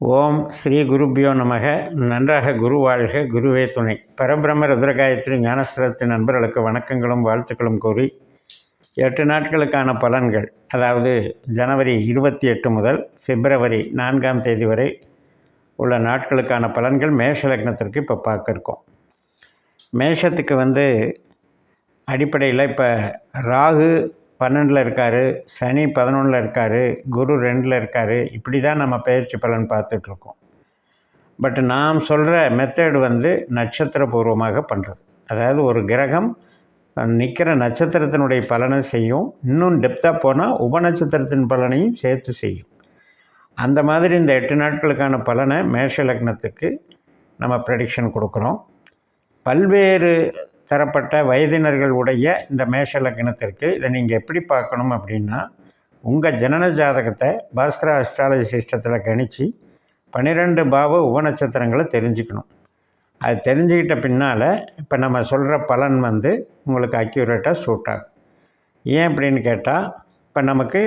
ஓம் ஸ்ரீ குருபியோ நமக. நன்றாக குரு வாழ்க. குருவே துணை. பரபிரம்ம ருத்ரகாயத்ரி ஞானஸ்திரத்தின் நண்பர்களுக்கு வணக்கங்களும் வாழ்த்துக்களும் கூறி எட்டு நாட்களுக்கான பலன்கள். அதாவது ஜனவரி இருபத்தி எட்டு முதல் பிப்ரவரி நான்காம் தேதி வரை உள்ள நாட்களுக்கான பலன்கள் மேஷ லக்னத்திற்கு இப்போ பார்க்க இருக்கோம் மேஷத்துக்கு வந்து அடிப்படையில் இப்போ ராகு பன்னெண்டில் இருக்கார் சனி பதினொன்றில் இருக்கார் குரு ரெண்டில் இருக்கார். இப்படி தான் நம்ம பயிற்சி பலன் பார்த்துட்ருக்கோம். பட் நாம் சொல்கிற மெத்தேடு வந்து நட்சத்திரபூர்வமாக பண்ணுறது. அதாவது ஒரு கிரகம் நிற்கிற நட்சத்திரத்தினுடைய பலனை செய்யும். இன்னும் டெப்த்தாக போனால் உபநட்சத்திரத்தின் பலனையும் சேர்த்து செய்யும். அந்த மாதிரி இந்த எட்டு நாட்களுக்கான பலனை மேஷ லக்னத்துக்கு நம்ம ப்ரெடிக்ஷன் கொடுக்குறோம். பல்வேறு தரப்பட்ட வயதினர்கள் உடைய இந்த மேஷ லக்னத்திற்கு இதை நீங்கள் எப்படி பார்க்கணும் அப்படின்னா உங்கள் ஜனன ஜாதகத்தை பாஸ்கரா அஸ்ட்ராலஜி சிஸ்டத்தில் கணித்து பன்னிரெண்டு பாவ உபநட்சத்திரங்களை தெரிஞ்சுக்கணும். அது தெரிஞ்சுக்கிட்ட பின்னால் இப்போ நம்ம சொல்கிற பலன் வந்து உங்களுக்கு அக்யூரேட்டாக சூட் ஆகும். ஏன் அப்படின்னு கேட்டால் இப்போ நமக்கு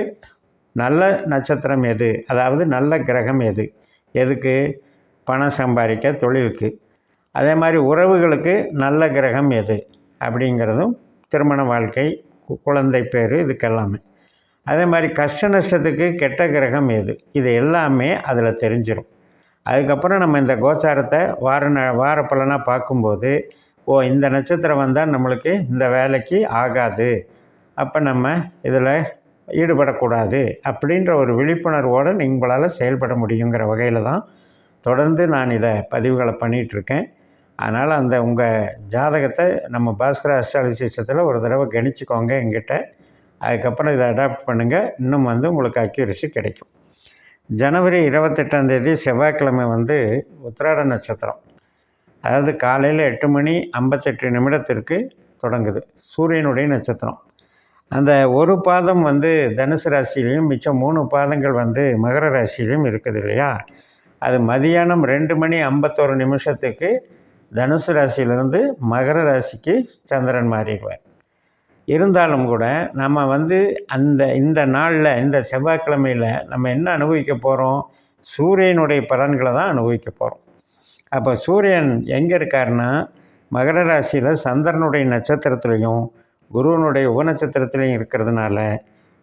நல்ல நட்சத்திரம் எது? அதாவது நல்ல கிரகம் எது? எதுக்கு? பணம் சம்பாதிக்க தொழிலுக்கு. அதே மாதிரி உறவுகளுக்கு நல்ல கிரகம் எது அப்படிங்கிறதும் திருமண வாழ்க்கை குழந்தை பேர் இதுக்கெல்லாமே. அதே மாதிரி கஷ்ட நஷ்டத்துக்கு கெட்ட கிரகம் எது இது எல்லாமே அதில் தெரிஞ்சிடும் அதுக்கப்புறம் நம்ம இந்த கோச்சாரத்தை வார ந வார பலனாக பார்க்கும்போது ஓ இந்த நட்சத்திரம் வந்தால் நம்மளுக்கு இந்த வேலைக்கு ஆகாது. அப்போ நம்ம இதில் ஈடுபடக்கூடாது அப்படின்ற ஒரு விழிப்புணர்வோடு நீங்களால் செயல்பட முடியுங்கிற வகையில் தான் தொடர்ந்து நான் இதை பதிவுகளை பண்ணிகிட்ருக்கேன் அதனால் அந்த உங்கள் ஜாதகத்தை நம்ம பாஸ்கர அஸ்ட்ராலஜி சிஸ்டத்தில் ஒரு தடவை கணிச்சிக்கோங்க எங்கிட்ட அதுக்கப்புறம் இதை அடாப்ட் பண்ணுங்கள் இன்னும் வந்து உங்களுக்கு அக்யூரசி கிடைக்கும். ஜனவரி இருபத்தெட்டாந்தேதி செவ்வாய்க்கிழமை வந்து உத்திராட நட்சத்திரம். அதாவது காலையில் எட்டு மணி ஐம்பத்தெட்டு நிமிடத்திற்கு தொடங்குது. சூரியனுடைய நட்சத்திரம். அந்த ஒரு பாதம் வந்து தனுசு ராசிலையும் மிச்சம் மூணு பாதங்கள் வந்து மகர ராசிலையும் இருக்குது இல்லையா? அது மதியானம் ரெண்டு மணி ஐம்பத்தோரு நிமிஷத்துக்கு தனுசு ராசியிலிருந்து மகர ராசிக்கு சந்திரன் மாறிடுவார். இருந்தாலும் கூட நம்ம வந்து அந்த இந்த நாளில் இந்த செவ்வாய்க்கிழமையில் நம்ம என்ன அனுபவிக்க போகிறோம் சூரியனுடைய பலன்களை தான் அனுபவிக்க போகிறோம் அப்போ சூரியன் எங்கே இருக்காருன்னா மகர ராசியில் சந்திரனுடைய நட்சத்திரத்துலேயும் குருவனுடைய உபநட்சத்திரத்துலேயும் இருக்கிறதுனால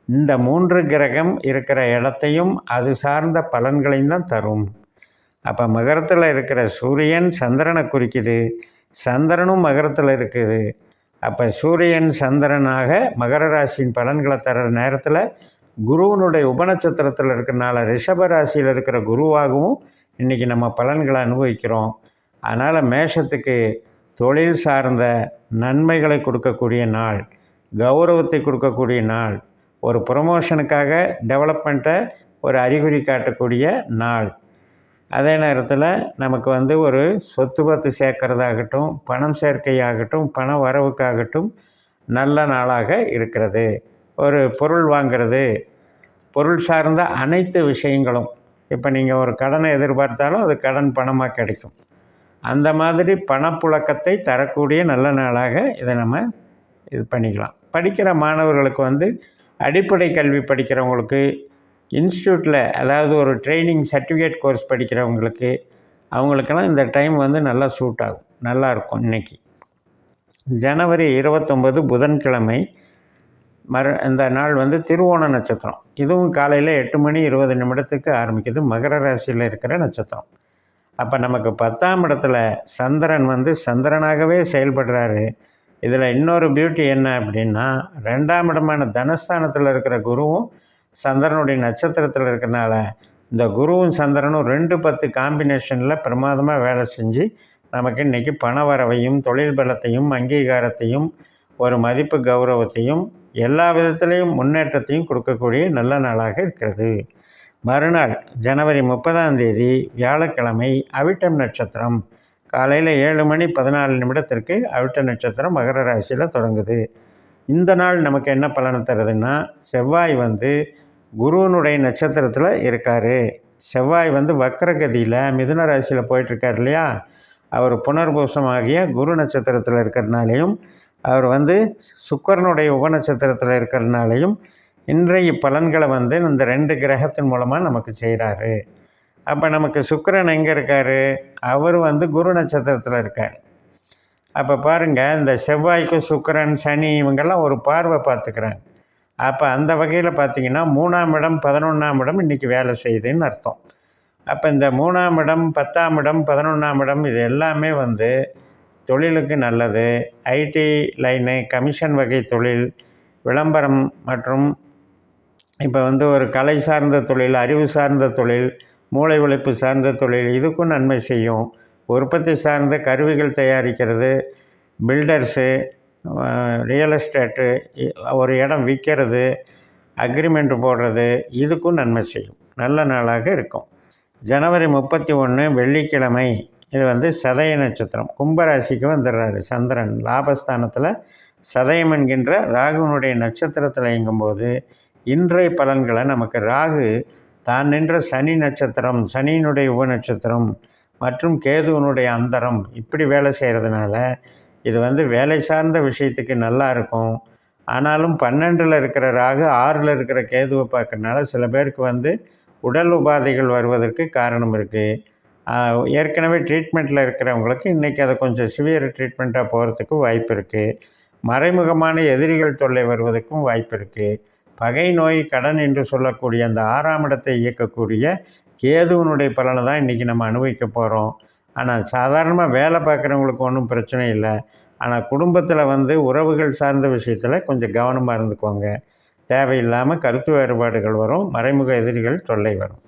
இந்த மூன்று கிரகம் இருக்கிற இடத்தையும் அது சார்ந்த பலன்களையும் தான் தரும். அப்போ மகரத்தில் இருக்கிற சூரியன் சந்திரனை குறிக்குது. சந்திரனும் மகரத்தில் இருக்குது. அப்போ சூரியன் சந்திரனாக மகர ராசியின் பலன்களை தர நேரத்தில் குருவனுடைய உபநட்சத்திரத்தில் இருக்கிறனால ரிஷப ராசியில் இருக்கிற குருவாகவும் இன்றைக்கி நம்ம பலன்களை அனுபவிக்கிறோம். அதனால் மேஷத்துக்கு தொழில் சார்ந்த நன்மைகளை கொடுக்கக்கூடிய நாள் கௌரவத்தை கொடுக்கக்கூடிய நாள் ஒரு ப்ரொமோஷனுக்காக டெவலப்மெண்ட்டை ஒரு அறிகுறி காட்டக்கூடிய நாள். அதே நேரத்தில் நமக்கு வந்து ஒரு சொத்து பத்து சேர்க்கறதாகட்டும் பணம் சேர்க்கையாகட்டும் பண வரவுக்காகட்டும் நல்ல நாளாக இருக்கிறது. ஒரு பொருள் வாங்கிறது பொருள் சார்ந்த அனைத்து விஷயங்களும் இப்போ நீங்கள் ஒரு கடனை எதிர்பார்த்தாலும் அது கடன் பணமாக கிடைக்கும். அந்த மாதிரி பணப்புழக்கத்தை தரக்கூடிய நல்ல நாளாக இதை நம்ம இது பண்ணிக்கலாம். படிக்கிற மாணவர்களுக்கு வந்து அடிப்படை கல்வி படிக்கிறவங்களுக்கு இன்ஸ்டியூட்டில் அதாவது ஒரு ட்ரைனிங் சர்டிஃபிகேட் கோர்ஸ் படிக்கிறவங்களுக்கு அவங்களுக்கெல்லாம் இந்த டைம் வந்து நல்லா சூட் ஆகும். நல்லாயிருக்கும் இன்றைக்கி ஜனவரி இருபத்தொம்பது புதன்கிழமை மறு இந்த நாள் வந்து திருவோண நட்சத்திரம். இதுவும் காலையில் எட்டு மணி இருபது நிமிடத்துக்கு ஆரம்பிக்குது. மகர ராசியில் இருக்கிற நட்சத்திரம். அப்போ நமக்கு பத்தாம் இடத்துல சந்திரன் வந்து சந்திரனாகவே செயல்படுறாரு. இதில் இன்னொரு பியூட்டி என்ன அப்படின்னா ரெண்டாம் இடமான தனஸ்தானத்தில் இருக்கிற குருவும் சந்திரனுடைய நட்சத்திரத்தில் இருக்கிறனால இந்த குருவும் சந்திரனும் ரெண்டு பத்து காம்பினேஷனில் பிரமாதமாக வேலை செஞ்சு நமக்கு இன்றைக்கி பண வரவையும் தொழில் பலத்தையும் அங்கீகாரத்தையும் ஒரு மதிப்பு கௌரவத்தையும் எல்லா விதத்துலேயும் முன்னேற்றத்தையும் கொடுக்கக்கூடிய நல்ல நாளாக இருக்கிறது. மறுநாள் ஜனவரி முப்பதாம் தேதி வியாழக்கிழமை அவிட்டம் நட்சத்திரம். காலையில் ஏழு மணி பதினாலு நிமிடத்திற்கு அவிட்ட நட்சத்திரம் மகர ராசியில் தொடங்குது. இந்த நாள் நமக்கு என்ன பலனை தருதுன்னா செவ்வாய் வந்து குருவனுடைய நட்சத்திரத்தில் இருக்கார். செவ்வாய் வந்து வக்கரகதியில் மிதுன ராசியில் போயிட்டுருக்கார் இல்லையா? அவர் புனர்பூசமாகிய குரு நட்சத்திரத்தில் இருக்கிறதுனாலையும் அவர் வந்து சுக்கரனுடைய உபநட்சத்திரத்தில் இருக்கிறதுனாலையும் இன்றைய பலன்களை வந்து இந்த ரெண்டு கிரகத்தின் மூலமாக நமக்கு செய்கிறாரு அப்போ நமக்கு சுக்கிரன் எங்கே இருக்கார்? அவர் வந்து குரு நட்சத்திரத்தில் இருக்கார். அப்போ பாருங்கள் இந்த செவ்வாய்க்கும் சுக்கரன் சனி இவங்கெல்லாம் ஒரு பார்வை பார்த்துக்கிறாங்க. அப்போ அந்த வகையில் பார்த்தீங்கன்னா மூணாம் இடம் பதினொன்றாம் இடம் இன்றைக்கி வேலை செய்யுதுன்னு அர்த்தம். அப்போ இந்த மூணாம் இடம் பத்தாம் இடம் பதினொன்றாம் இடம் இது எல்லாமே வந்து தொழிலுக்கு நல்லது. ஐடி லைனு கமிஷன் வகை தொழில் விளம்பரம் மற்றும் இப்போ வந்து ஒரு கலை சார்ந்த தொழில் அறிவு சார்ந்த தொழில் மூளை உழைப்பு சார்ந்த தொழில் இதுக்கும் நன்மை செய்யும். உற்பத்தி சார்ந்த கருவிகள் தயாரிக்கிறது பில்டர்ஸு ரியல் எஸ்டேட்டு ஒரு இடம் விற்கிறது அக்ரிமெண்ட் போடுறது இதுக்கும் நன்மை செய்யும். நல்ல நாளாக இருக்கும். ஜனவரி முப்பத்தி ஒன்று வெள்ளிக்கிழமை இது வந்து சதய நட்சத்திரம். கும்பராசிக்கு வந்துடுறாரு சந்திரன். லாபஸ்தானத்தில் சதயம் என்கின்ற ராகுனுடைய நட்சத்திரத்தில் இயங்கும்போது இன்றைய பலன்களை நமக்கு ராகு தான் நின்ற சனி நட்சத்திரம் சனியினுடைய உப நட்சத்திரம் மற்றும் கேதுவனுடைய அந்தரம் இப்படி வேலை செய்கிறதுனால இது வந்து வேலை சார்ந்த விஷயத்துக்கு நல்லா இருக்கும். ஆனாலும் பன்னெண்டில் இருக்கிற ராகு ஆறில் இருக்கிற கேதுவை பார்க்கறனால சில பேருக்கு வந்து உடல் உபாதைகள் வருவதற்கு காரணம் இருக்குது ஏற்கனவே ட்ரீட்மெண்ட்டில் இருக்கிறவங்களுக்கு இன்றைக்கி அதை கொஞ்சம் சிவியர் ட்ரீட்மெண்ட்டாக போகிறதுக்கு வாய்ப்பு இருக்குது மறைமுகமான எதிரிகள் தொல்லை வருவதற்கும் வாய்ப்பு இருக்குது பகை நோய் கடன் என்று சொல்லக்கூடிய அந்த ஆறாம் இடத்தை இயக்கக்கூடிய கேதுவனுடைய பலனை தான் இன்றைக்கி நம்ம அனுபவிக்க போகிறோம் ஆனால் சாதாரணமாக வேலை பார்க்குறவங்களுக்கு ஒன்றும் பிரச்சனை இல்லை. ஆனால் குடும்பத்தில் வந்து உறவுகள் சார்ந்த விஷயத்தில் கொஞ்சம் கவனமாக இருந்துக்கோங்க. தேவையில்லாமல் கருத்து வேறுபாடுகள் வரும் மறைமுக எதிரிகள் தொல்லை வரும்.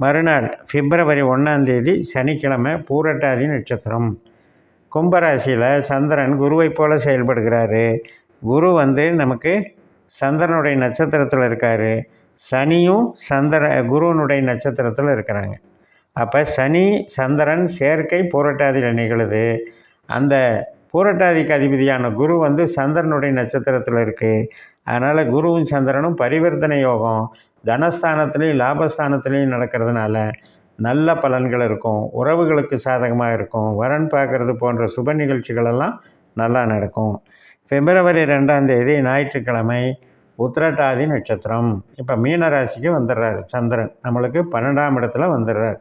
மறுநாள் பிப்ரவரி ஒன்றாந்தேதி சனிக்கிழமை பூரட்டாதி நட்சத்திரம். கும்பராசியில் சந்திரன் குருவை போல செயல்படுகிறாரு. குரு வந்து நமக்கு சந்திரனுடைய நட்சத்திரத்தில் இருக்கார். சனியும் சந்திர குருவனுடைய நட்சத்திரத்தில் இருக்கிறாங்க. அப்போ சனி சந்திரன் சேர்க்கை பூரட்டாதியில் நிகழுது. அந்த பூரட்டாதிக்கு அதிபதியான குரு வந்து சந்திரனுடைய நட்சத்திரத்தில் இருக்குது அதனால் குருவும் சந்திரனும் பரிவர்த்தனை யோகம் தனஸ்தானத்துலேயும் லாபஸ்தானத்துலேயும் நடக்கிறதுனால நல்ல பலன்கள் இருக்கும். உறவுகளுக்கு சாதகமாக இருக்கும். வரன் பார்க்குறது போன்ற சுப நிகழ்ச்சிகளெல்லாம் நல்லா நடக்கும். பிப்ரவரி ரெண்டாம் தேதி ஞாயிற்றுக்கிழமை உத்திரட்டாதி நட்சத்திரம். இப்போ மீனராசிக்கு வந்துடுறாரு சந்திரன். நம்மளுக்கு பன்னெண்டாம் இடத்துல வந்துடுறார்.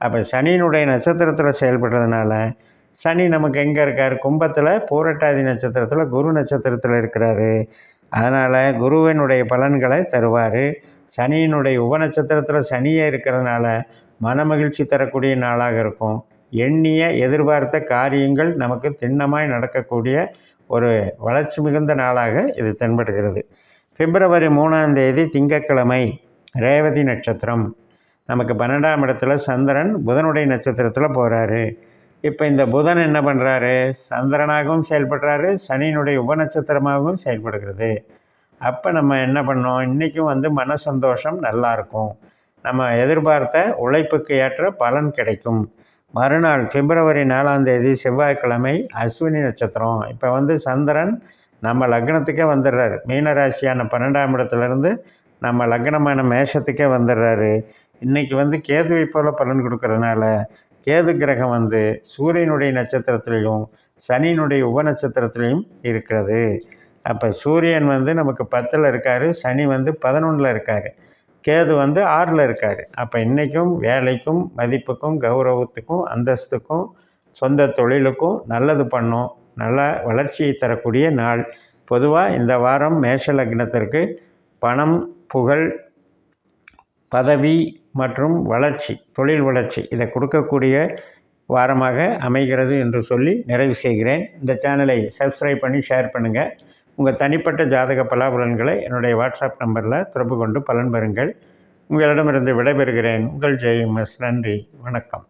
அப்போ சனியினுடைய நட்சத்திரத்தில் செயல்படுறதுனால சனி நமக்கு எங்கே இருக்கார்? கும்பத்தில் பூரட்டாதி நட்சத்திரத்தில் குரு நட்சத்திரத்தில் இருக்கிறாரு. அதனால் குருவினுடைய பலன்களை தருவார். சனியினுடைய உபநட்சத்திரத்தில் சனியே இருக்கிறதுனால மனமகிழ்ச்சி தரக்கூடிய நாளாக இருக்கும். எண்ணிய எதிர்பார்த்த காரியங்கள் நமக்கு திண்ணமாய் நடக்கக்கூடிய ஒரு வளர்ச்சி மிகுந்த நாளாக இது தென்படுகிறது. பிப்ரவரி மூணாம் தேதி திங்கட்கிழமை ரேவதி நட்சத்திரம். நமக்கு பன்னெண்டாம் இடத்துல சந்திரன் புதனுடைய நட்சத்திரத்தில் போகிறாரு இப்போ இந்த புதன் என்ன பண்ணுறாரு சந்திரனாகவும் செயல்படுறாரு சனியினுடைய உபநட்சத்திரமாகவும் செயல்படுகிறது. அப்போ நம்ம என்ன பண்ணோம்? இன்றைக்கும் வந்து மன சந்தோஷம் நல்லாயிருக்கும் நம்ம எதிர்பார்த்த உழைப்புக்கு ஏற்ற பலன் கிடைக்கும். மறுநாள் பிப்ரவரி நாலாம் தேதி செவ்வாய்க்கிழமை அஸ்வினி நட்சத்திரம். இப்போ வந்து சந்திரன் நம்ம லக்னத்துக்கே வந்துடுறாரு. மீனராசியான பன்னெண்டாம் இடத்துலேருந்து நம்ம லக்னமான மேஷத்துக்கே வந்துடுறாரு. இன்றைக்கி வந்து கேதுவை போல் பலன் கொடுக்கறதுனால கேது கிரகம் வந்து சூரியனுடைய நட்சத்திரத்திலையும் சனியினுடைய உப நட்சத்திரத்திலையும் இருக்கிறது. அப்போ சூரியன் வந்து நமக்கு பத்தில் இருக்கார் சனி வந்து பதினொன்றில் இருக்கார். கேது வந்து ஆறில் இருக்கார். அப்போ இன்றைக்கும் வேலைக்கும் மதிப்புக்கும் கௌரவத்துக்கும் அந்தஸ்துக்கும் சொந்த தொழிலுக்கும் நல்லது பண்ணும். நல்ல வளர்ச்சியை தரக்கூடிய நாள். பொதுவாக இந்த வாரம் மேஷ லக்னத்திற்கு பணம் புகழ் பதவி மற்றும் வளர்ச்சி தொழில் வளர்ச்சி இதை கொடுக்கக்கூடிய வாரமாக அமைகிறது என்று சொல்லி நிறைவு செய்கிறேன். இந்த சேனலை சப்ஸ்கிரைப் பண்ணி ஷேர் பண்ணுங்கள் உங்கள் தனிப்பட்ட ஜாதக பலாபலன்களை என்னுடைய வாட்ஸ்அப் நம்பரில் தொடர்பு கொண்டு பலன் பெறுங்கள். உங்களிடமிருந்து விடைபெறுகிறேன். உங்கள் ஜெய் எஸ். நன்றி. வணக்கம்.